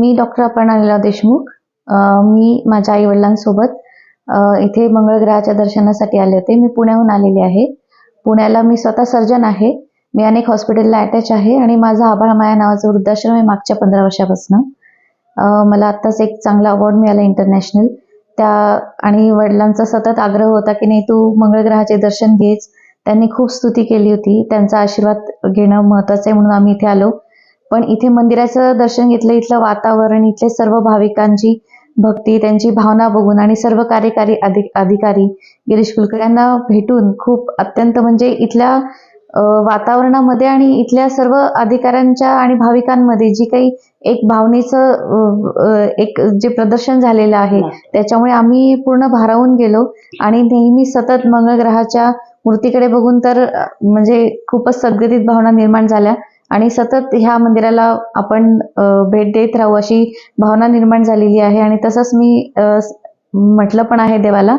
मी doctor Aparna Deshmukh मी माझ्या आईवडिलांसोबत इथे मंगळग्रहाच्या दर्शनासाठी आले होते. मी पुण्याहून आलेले आहे. पुण्याला मी स्वतः सर्जन आहे. मी अनेक हॉस्पिटलला अटॅच आहे आणि माझा आभाळ माया नावाचं वृद्धाश्रम आहे मागच्या पंधरा वर्षापासून. मला आत्ताच एक चांगला अवॉर्ड मिळाला इंटरनॅशनल त्या आणि वडिलांचा सतत आग्रह होता की नाही तू मंगळग्रहाचे दर्शन घेच. त्यांनी खूप स्तुती केली होती. त्यांचा आशीर्वाद घेणं महत्त्वाचं आहे म्हणून आम्ही इथे आलो. पण इथे मंदिराचं दर्शन घेतलं इथलं वातावरण इथले सर्व भाविकांची भक्ती त्यांची भावना बघून आणि सर्व कार्यकारी अधि अधिकारी गिरीश कुलकर्णी यांना भेटून खूप अत्यंत म्हणजे इथल्या वातावरणामध्ये आणि इथल्या सर्व अधिकाऱ्यांच्या आणि भाविकांमध्ये जी काही एक भावनेचं एक जे प्रदर्शन झालेलं आहे त्याच्यामुळे आम्ही पूर्ण भारावून गेलो आणि नेहमी सतत मंगळ ग्रहाच्या मूर्तीकडे बघून तर म्हणजे खूपच सद्गतीत भावना निर्माण झाल्या. आणि सतत ह्या मंदिराला आपण भेट देत राहू अशी भावना निर्माण झालेली आहे. आणि तसंच मी म्हटलं पण आहे देवाला.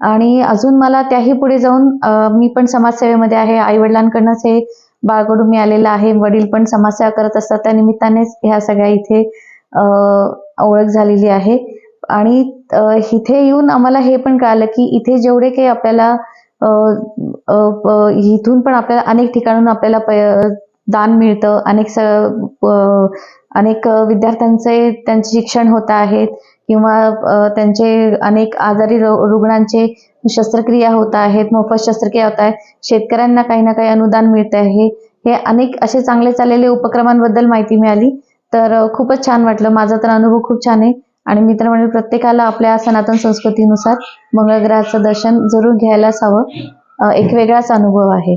आणि अजून मला त्याही पुढे जाऊन मी पण समाजसेवेमध्ये आहे. आईवडिलांकडनंच हे बाळकडून मी आलेलं आहे. वडील पण समाजसेवा करत असतात. त्या निमित्तानेच ह्या सगळ्या इथे ओळख झालेली आहे. आणि इथे येऊन आम्हाला हे पण कळालं की इथे जेवढे काही आपल्याला इथून पण आपल्याला अनेक ठिकाणून आपल्याला प- दान मिळतं. अनेक स अनेक विद्यार्थ्यांचे त्यांचे शिक्षण होत आहेत किंवा त्यांचे अनेक आजारी रुग्णांचे शस्त्रक्रिया होत आहेत मोफत शस्त्रक्रिया होत आहेत. शेतकऱ्यांना काही ना काही अनुदान मिळत आहे. हे अनेक असे चांगले चाललेले उपक्रमांबद्दल माहिती मिळाली. तर खूपच छान वाटलं. माझा तर अनुभव खूप छान आहे. आणि मित्र म्हणजे प्रत्येकाला आपल्या सनातन संस्कृतीनुसार मंगळ ग्रहाचं दर्शन जरूर घ्यायलाच हवं. एक वेगळाच अनुभव आहे.